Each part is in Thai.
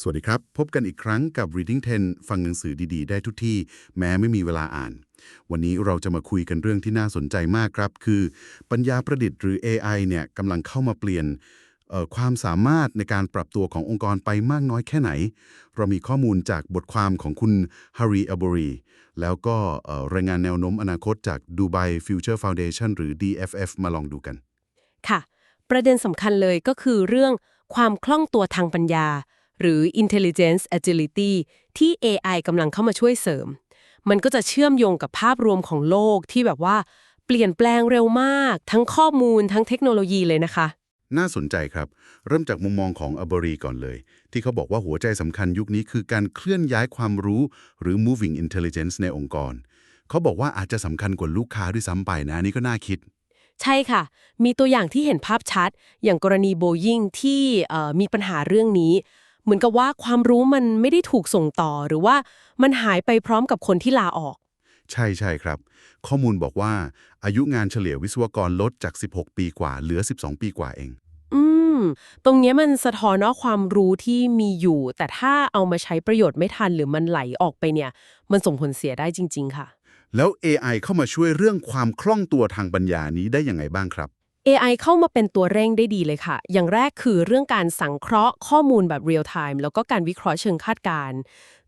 สวัสดีครับ พบกันอีกครั้งกับ Reading 10 ฟังหนังสือดีๆ ได้ทุกที่ แม้ไม่มีเวลาอ่าน วันนี้เราจะมาคุยกันเรื่องที่น่าสนใจมากครับ คือ ปัญญาประดิษฐ์หรือ AI เนี่ยกำลังเข้ามาเปลี่ยนเอ่อความสามารถในการปรับตัวขององค์กรไปมากน้อยแค่ไหน เรามีข้อมูลจากบทความของคุณ Hari a b o r i แล้วก็รายงานแนวโน้มอนาคตจาก Dubai Future Foundation หรือ DFF มาลองดูกัน ค่ะ ประเด็นสำคัญเลยก็คือเรื่องความคล่องตัวทางปัญญา หรือ intelligence agility ที่ AI กำลังเข้ามาช่วยเสริม มันก็จะเชื่อมโยงกับภาพรวมของโลกที่แบบว่าเปลี่ยนแปลงเร็วมาก ทั้งข้อมูลทั้งเทคโนโลยีเลยนะคะ น่าสนใจครับ เริ่มจากมุมมองของอบรีก่อนเลย ที่เขาบอกว่าหัวใจสำคัญยุคนี้คือการเคลื่อนย้ายความรู้ หรือ moving intelligence ในองค์กร เขาบอกว่าอาจจะสำคัญกว่าลูกค้าด้วยซ้ำไปนะอันนี่ก็น่าคิดใช่ค่ะ มีตัวอย่างที่เห็นภาพชัด อย่างกรณีโบยิงที่เอ่อมีปัญหาเรื่องนี้ เหมือนกับว่าความรู้มันไม่ได้ถูกส่งต่อ หรือว่ามันหายไปพร้อมกับคนที่ลาออก ใช่ใช่ครับ ข้อมูลบอกว่า อายุงานเฉลี่ยวิศวกรลดจาก 16 ปีกว่า เหลือ 12 ปีกว่าเอง อืม ตรงเนี้ยมันสะท้อนว่าความรู้ที่มีอยู่ แต่ถ้าเอามาใช้ประโยชน์ไม่ทันหรือมันไหลออกไปเนี่ย มันส่งผลเสียได้จริง ๆ ค่ะ แล้ว AI เข้ามาช่วยเรื่องความคล่องตัวทางปัญญานี้ได้ยังไงบ้างครับ AI เข้ามาเป็นตัวเร่งได้ดีเลยค่ะ อย่างแรกคือเรื่องการสังเคราะห์ข้อมูลแบบ real time แล้วก็การวิเคราะห์เชิงคาดการณ์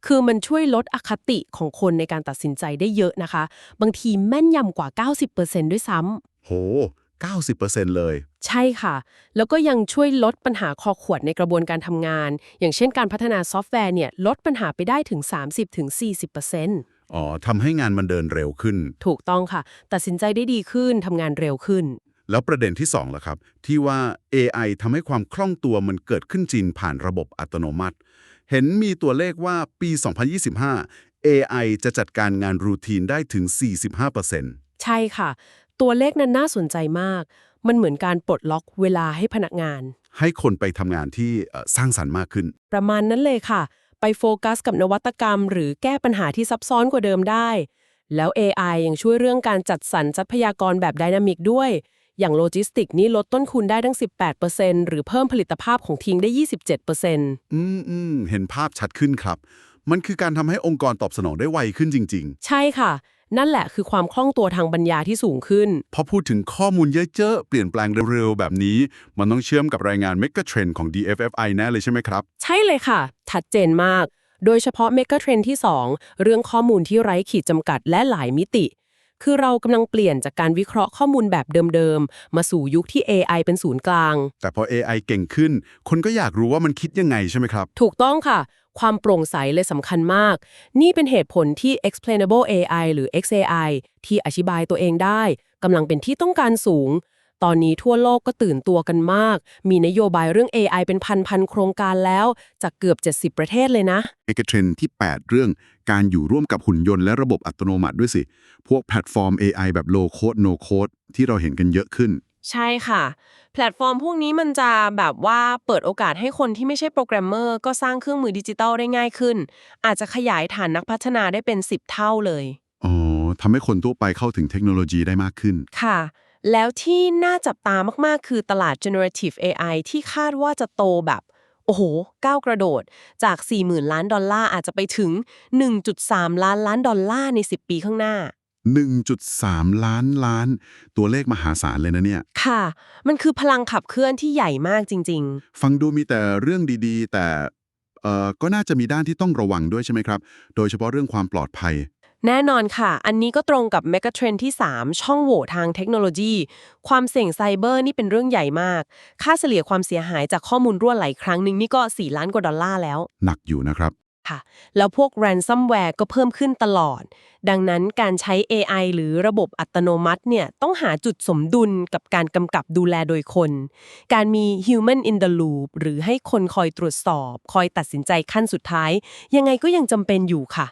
คือมันช่วยลดอคติของคนในการตัดสินใจได้เยอะนะคะ บางทีแม่นยำกว่า 90%ด้วยซ้ำโห 90%เลย ใช่ค่ะ แล้วก็ยังช่วยลดปัญหาคอขวดในกระบวนการทำงาน อย่างเช่นการพัฒนาซอฟต์แวร์เนี่ยลดปัญหาไปได้ถึง 30-40%อ๋อทำให้งานมันเดินเร็วขึ้น ถูกต้องค่ะ ตัดสินใจได้ดีขึ้นทำงานเร็วขึ้น แล้วประเด็นที่2ล่ะครับ ที่ว่า AI ทำให้ความคล่องตัวมันเกิดขึ้นจริงผ่านระบบอัตโนมัติ เห็นมีตัวเลขว่าปี 2025 AI จะจัดการงานรูทีนได้ถึง 45%ใช่ค่ะ ตัวเลขนั้นน่าสนใจมาก มันเหมือนการปลดล็อกเวลาให้พนักงาน ให้คนไปทำงานที่เอ่อสร้างสรรค์มากขึ้น ประมาณนั้นเลยค่ะ ไปโฟกัสกับนวัตกรรม หรือแก้ปัญหาที่ซับซ้อนกว่าเดิมได้ แล้ว AI ยังช่วยเรื่องการจัดสรรทรัพยากรแบบไดนามิกด้วย อย่างโลจิสติกนี่ลดต้นทุนได้ทั้ง 18%หรือเพิ่มผลิตภาพของทีมได้ 27%อืมอืมเห็นภาพชัดขึ้นครับ มันคือการทำให้องค์กรตอบสนองได้ไวขึ้นจริงใช่ค่ะ นั่นแหละคือความคล่องตัวทางปัญญาที่สูงขึ้นๆพอพูดถึงข้อมูลเยอะๆ เปลี่ยนแปลงเร็วๆ แบบนี้ มันต้องเชื่อมกับรายงาน Mega Trend ของ DFFI แน่เลยใช่ไหมครับ ใช่เลยค่ะชัดเจนมาก โดยเฉพาะเมกะเทรนที่ 2 เรื่องข้อมูลที่ไร้ขีดจำกัดและหลายมิติ คือเรากำลังเปลี่ยนจากการวิเคราะห์ข้อมูลแบบเดิมๆ มาสู่ยุคที่ AI เป็นศูนย์กลาง แต่พอ AI เก่งขึ้น คนก็อยากรู้ว่ามันคิดยังไงใช่ไหมครับ ถูกต้องค่ะ ความโปร่งใสเลยสำคัญมาก นี่เป็นเหตุผลที่ explainable AI หรือ XAI ที่อธิบายตัวเองได้กำลังเป็นที่ต้องการสูง ตอนนี้ทั่วโลกก็ตื่นตัวกันมาก มีนโยบายเรื่อง AI เป็นพันๆโครงการแล้ว จากเกือบ 70 ประเทศเลยนะ Mega Trend ที่ 8 เรื่องการอยู่ร่วมกับหุ่นยนต์และระบบอัตโนมัติด้วยสิ พวกแพลตฟอร์ม AI แบบ low code no code ที่เราเห็นกันเยอะขึ้น ใช่ค่ะ แพลตฟอร์มพวกนี้มันจะแบบว่าเปิดโอกาสให้คนที่ไม่ใช่โปรแกรมเมอร์ ก็สร้างเครื่องมือดิจิตอลได้ง่ายขึ้น อาจจะขยายฐานนักพัฒนาได้เป็น 10 เท่าเลย อ๋อทำให้คนทั่วไปเข้าถึงเทคโนโลยีได้มากขึ้น ค่ะ แล้วที่น่าจับตามากๆ คือตลาด generative AI ที่คาดว่าจะโตแบบ โอ้โห ก้าวกระโดด จาก 40,000 ล้านดอลลาร์อาจจะไปถึง 1.3 ล้านล้านดอลลาร์ใน 10 ปีข้างหน้า 1.3 ล้านล้าน ตัวเลขมหาศาลเลยนะเนี่ย ค่ะ มันคือพลังขับเคลื่อนที่ใหญ่มากจริง ๆ ฟังดูมีแต่เรื่องดีๆ แต่เอ่อก็น่าจะมีด้านที่ต้องระวังด้วยใช่ไหมครับ โดยเฉพาะเรื่องความปลอดภัย แน่นอนค่ะ อันนี้ก็ตรงกับ Mega Trend ที่ 3 ช่องโหว่ทางเทคโนโลยี ความเสี่ยงไซเบอร์นี่เป็นเรื่องใหญ่มาก ค่าเฉลี่ยความเสียหายจากข้อมูลรั่วไหลครั้งหนึ่งนี่ก็ 4 ล้านกว่าดอลลาร์แล้ว หนักอยู่นะครับ ค่ะ แล้วพวก ransomware ก็เพิ่มขึ้นตลอด ดังนั้นการใช้ AI หรือระบบอัตโนมัติเนี่ยต้องหาจุดสมดุลกับการกำกับดูแลโดยคน การมี human in the loop หรือให้คนคอยตรวจสอบ คอยตัดสินใจขั้นสุดท้าย ยังไงก็ยังจำเป็นอยู่ค่ะ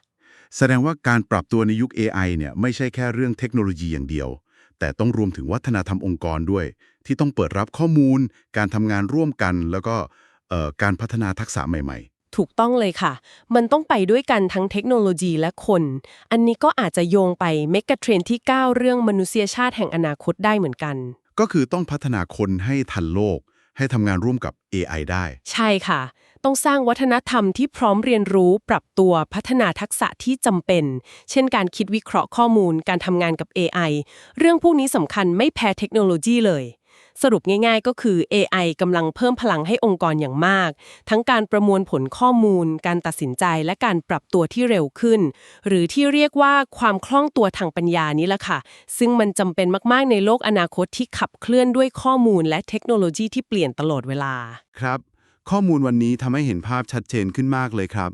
แสดงว่าการปรับตัวในยุค AI เนี่ยไม่ใช่แค่เรื่องเทคโนโลยีอย่างเดียว แต่ต้องรวมถึงวัฒนธรรมองค์กรด้วย ที่ต้องเปิดรับข้อมูล การทำงานร่วมกัน แล้วก็เอ่อการพัฒนาทักษะใหม่ถูกต้องเลยค่ะ มันต้องไปด้วยกันทั้งเทคโนโลยีและคน อันนี้ก็อาจจะโยงไปเมกะเทรนที่ 9 เรื่องมนุษยชาติแห่งอนาคตได้เหมือนกันๆก็คือต้องพัฒนาคนให้ทันโลก ให้ทำงานร่วมกับ AI ได้ ใช่ค่ะ ต้องสร้างวัฒนธรรมที่พร้อมเรียนรู้ปรับตัวพัฒนาทักษะที่จำเป็น เช่นการคิดวิเคราะห์ข้อมูล การทำงานกับ AI เรื่องพวกนี้สำคัญไม่แพ้เทคโนโลยีเลย สรุปง่ายๆ ก็คือ AI กำลังเพิ่มพลังให้องค์กรอย่างมาก ทั้งการประมวลผลข้อมูล การตัดสินใจและการปรับตัวที่เร็วขึ้น หรือที่เรียกว่าความคล่องตัวทางปัญญานี้แหละค่ะ ซึ่งมันจำเป็นมากๆในโลกอนาคตที่ขับเคลื่อนด้วยข้อมูลและเทคโนโลยีที่เปลี่ยนตลอดเวลา ครับ ข้อมูลวันนี้ทำให้เห็นภาพชัดเจนขึ้นมากเลยครับ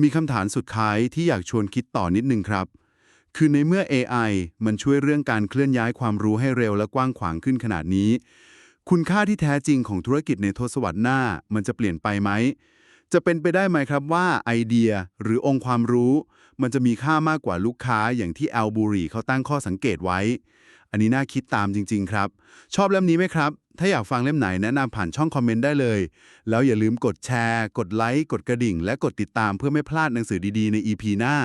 มีคำถามสุดท้ายที่อยากชวนคิดต่อนิดนึงครับ คือในเมื่อ AI มันช่วยเรื่องการเคลื่อนย้ายความรู้ให้เร็วและกว้างขวางขึ้นขนาดนี้ คุณค่าที่แท้จริงของธุรกิจในทศวรรษหน้า มันจะเปลี่ยนไปไหม จะเป็นไปได้ไหมครับว่าไอเดียหรือองค์ความรู้ มันจะมีค่ามากกว่าลูกค้าอย่างที่แอลบูรีเขาตั้งข้อสังเกตไว้ อันนี้น่าคิดตามจริง ๆ ครับ ชอบเล่มนี้ไหมครับ ถ้าอยากฟังเล่มไหนแนะนำผ่านช่องคอมเมนต์ได้เลย แล้วอย่าลืมกดแชร์ กดไลค์ กดกระดิ่ง และกดติดตามเพื่อไม่พลาดหนังสือดีๆ ใน EP หน้า